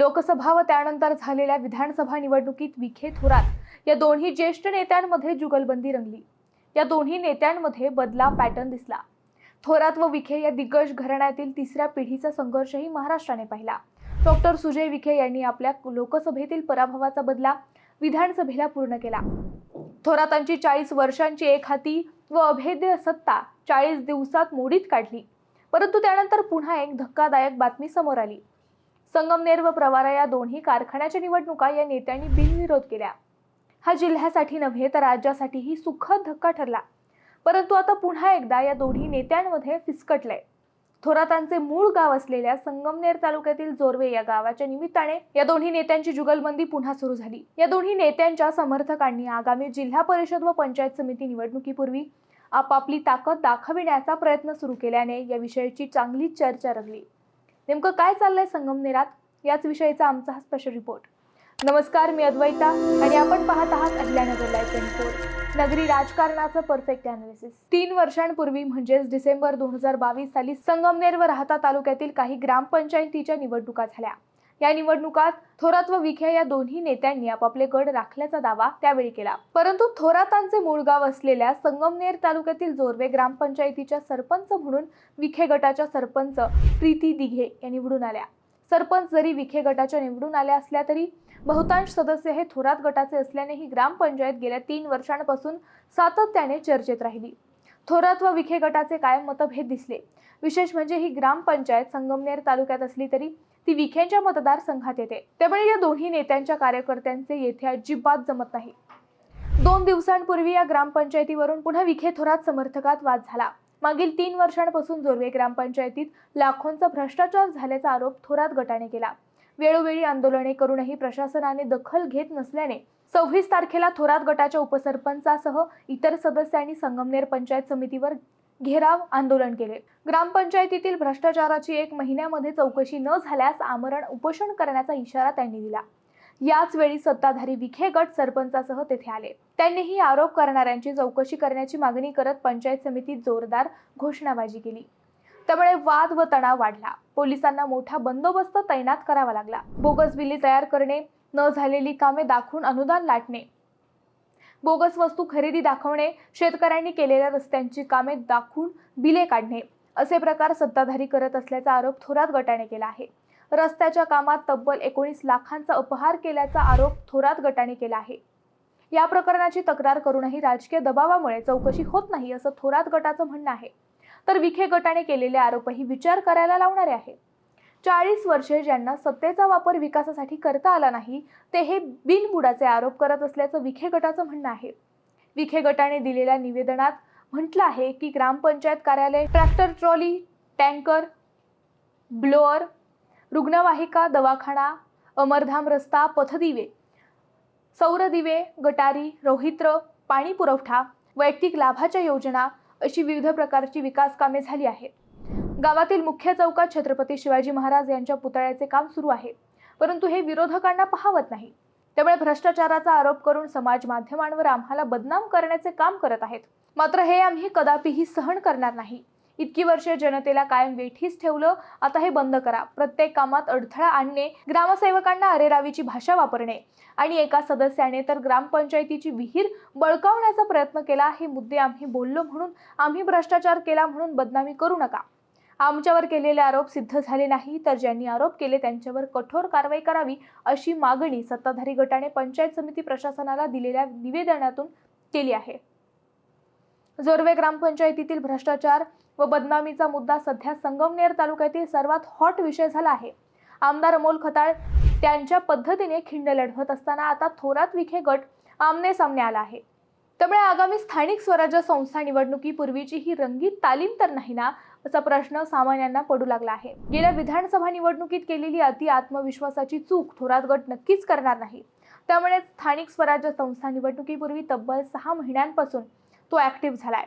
लोकसभा व त्यानंतर झालेल्या विधानसभा निवडणुकीत विखे थोरात या दोन्ही ज्येष्ठ नेत्यांमध्ये जुगलबंदी रंगली. या दोन्ही नेत्यांमध्ये बदला पॅटर्न दिसला. थोरात व विखे या दिग्गज घराण्यातील तिसऱ्या पिढीचा संघर्षही महाराष्ट्राने पाहिला. डॉक्टर सुजय विखे यांनी आपल्या लोकसभेतील पराभवाचा बदला विधानसभेला पूर्ण केला. थोरातांची चाळीस वर्षांची एक हाती व अभेद्य सत्ता चाळीस दिवसात मोडीत काढली. परंतु त्यानंतर पुन्हा एक धक्कादायक बातमी समोर आली. संगमनेर व प्रवारा या दोन्ही कारखान्याच्या निवडणुका या नेत्यांनी बिनविरोध केल्या. हा जिल्ह्यासाठी नव्हे तर राज्यासाठीही सुखद धक्का ठरला. परंतु आता पुन्हा एकदा या दोन्ही नेत्यांमध्ये फिसकटलंय. थोरातांचे मूळ गाव असलेल्या संगमनेर तालुक्यातील जोरवे या गावाच्या निमित्ताने या दोन्ही नेत्यांची जुगलबंदी पुन्हा सुरू झाली. या दोन्ही नेत्यांच्या समर्थकांनी आगामी जिल्हा परिषद व पंचायत समिती निवडणुकीपूर्वी आपापली ताकद दाखविण्याचा प्रयत्न सुरू केल्याने या विषयाची चांगली चर्चा रंगली. नेमकं काय चाललंय संगमनेरात याच विषयीचा आमचा हा स्पेशल रिपोर्ट नमस्कार मी अद्वैता आणि आपण पाहत आहात अहिल्यानगर लाईव्ह ट्वेंटी फोर नगरी राजकारणाचं परफेक्ट अनालिसिस तीन वर्षांपूर्वी म्हणजेच डिसेंबर दोन हजार बावीस साली संगमनेर व राहता तालुक्यातील काही ग्रामपंचायतीच्या निवडणुका झाल्या. या निवडणुकात थोरात व विखे या दोन्ही नेत्यांनी आपापले गड राखल्याचा दावा त्यावेळी केला. परंतु थोरातांचे मूळ गाव असलेल्या संगमनेर तालुक्यातील जोरवे ग्रामपंचायतीच्या सरपंच म्हणून विखे गटाच्या सरपंच प्रीती दिघे या निवडून आल्या. सरपंच जरी विखे गटाच्या निवडून आल्या असल्या तरी बहुतांश सदस्य हे थोरात गटाचे असल्याने ही ग्रामपंचायत गेल्या तीन वर्षांपासून सातत्याने चर्चेत राहिली. थोरात व विखे गटाचे कायम मतभेद दिसले? विशेष म्हणजे ही ग्रामपंचायत संगमनेर तालुक्यात असली तरी ती विखेंच्या मतदारसंघात येते. त्यामुळे या दोन्ही नेत्यांच्या कार्यकर्त्यांचे येथे अजिबात जमत नाही. दोन दिवसांपूर्वी या ग्रामपंचायतीवरून पुन्हा विखे थोरात समर्थकात वाद झाला. मागील तीन वर्षांपासून जोरवे ग्रामपंचायतीत लाखोंचा भ्रष्टाचार झाल्याचा आरोप थोरात गटाने केला. वेळोवेळी आंदोलने करूनही प्रशासनाने दखल घेत नसल्याने सव्वीस तारखेला थोरात गटाच्या उपसरपंचासह इतर सदस्यांनी संगमनेर पंचायत समितीवर घेराव आंदोलन केले. ग्रामपंचायतीतील भ्रष्टाचाराची एक महिन्यामध्ये चौकशी न झाल्यास आमरण उपोषण करण्याचा इशारा त्यांनी दिला. याच वेळी सत्ताधारी विखे गट सरपंचासह तेथे आले. त्यांनीही आरोप करणाऱ्यांची चौकशी करण्याची मागणी करत पंचायत समितीत जोरदार घोषणाबाजी केली. त्यामुळे वाद व तणाव वाढला. पोलिसांना मोठा बंदोबस्त तैनात करावा लागला. बोगस बिली तयार करणे न झालेली कामे दाखवून अनुदान लाटणे बोगस वस्तू खरेदी दाखवणे शेतकऱ्यांनी केलेल्या रस्त्यांची कामे दाखवून बिले काढणे असे प्रकार सत्ताधारी करत असल्याचा आरोप थोरात गटाने केला आहे. रस्त्याच्या कामात तब्बल एकोणीस लाखांचा अपहार केल्याचा आरोप थोरात गटाने केला आहे. या प्रकरणाची तक्रार करूनही राजकीय दबावामुळे चौकशी होत नाही असं थोरात गटाचं म्हणणं आहे. तर विखे गटाने केलेले आरोपही विचार करायला लावणारे आहेत. चाळीस वर्षे ज्यांना सत्तेचा वापर विकासासाठी करता आला नाही ते हे बिनबुडाचे आरोप करत असल्याचं विखे गटाचं म्हणणं आहे. विखे गटाने दिलेल्या निवेदनात म्हटलं आहे की ग्रामपंचायत कार्यालय ट्रॅक्टर ट्रॉली टँकर ब्लोअर रुग्णवाहिका दवाखाना अमरधाम रस्ता पथदिवे सौर दिवे गटारी रोहित्र पाणी पुरवठा वैयक्तिक लाभाच्या योजना अशी विविध प्रकारची विकास कामे झाली आहेत. गावातील मुख्य चौकात छत्रपती शिवाजी महाराज यांच्या पुतळ्याचे काम सुरू आहे. परंतु हे विरोधकांना पाहवत नाही. त्यामुळे भ्रष्टाचाराचा आरोप करून समाज माध्यमांवर आम्हाला बदनाम करण्याचे काम करत आहेत. मात्र हे आम्ही कदापिही सहन करणार नाही. इतकी वर्षे जनतेला कायम वेठीस ठेवलं आता हे बंद करा. प्रत्येक कामात अडथळा आणणे ग्रामसेवकांना अरेरावीची भाषा वापरणे आणि एका सदस्याने तर ग्रामपंचायतीची विहीर बळकावण्याचा प्रयत्न केला हे मुद्दे आम्ही बोललो म्हणून आम्ही भ्रष्टाचार केला म्हणून बदनामी करू नका. आमच्यावर केलेले आरोप सिद्ध झाले नाही तर ज्यांनी आरोप केले त्यांच्यावर कठोर कारवाई करावी अशी मागणी सत्ताधारी गटाने पंचायत समिती प्रशासनाला दिलेल्या निवेदनातून केली आहे. जोरवे ग्रामपंचायतीतील भ्रष्टाचार व बदनामीचा मुद्दा सध्या संगमनेर तालुक्यातील सर्वात हॉट विषय झाला आहे. आमदार अमोल खताळ त्यांच्या पद्धतीने खिंड लढवत असताना आता थोरात विखे गट आमने सामने आला आहे. त्यामुळे आगामी स्थानिक स्वराज्य संस्था निवडणुकीपूर्वीची ही रंगीत तालीम तर नाही ना असा प्रश्न सामान्यांना पडू लागला आहे. गेल्या विधानसभा निवडणुकीत केलेली अति आत्मविश्वासाची चूक थोरात गट नक्कीच करणार नाही. त्यामुळे स्थानिक स्वराज्य संस्था निवडणुकीपूर्वी तब्बल सहा महिन्यांपासून तो ऍक्टिव्ह झालाय.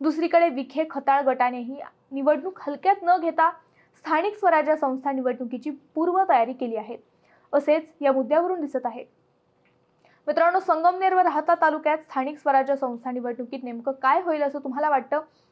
दुसरीकडे विखे खताळ गटानेही निवडणूक हलक्यात न घेता स्थानिक स्वराज्य संस्था निवडणुकीची पूर्वतयारी केली आहे. असेच या मुद्द्यावरून दिसत आहे. मित्रांनो संगमनेर व राहता तालुक्यात स्थानिक स्वराज्य संस्था निवडणुकीत नेमकं काय होईल असं तुम्हाला वाटतं?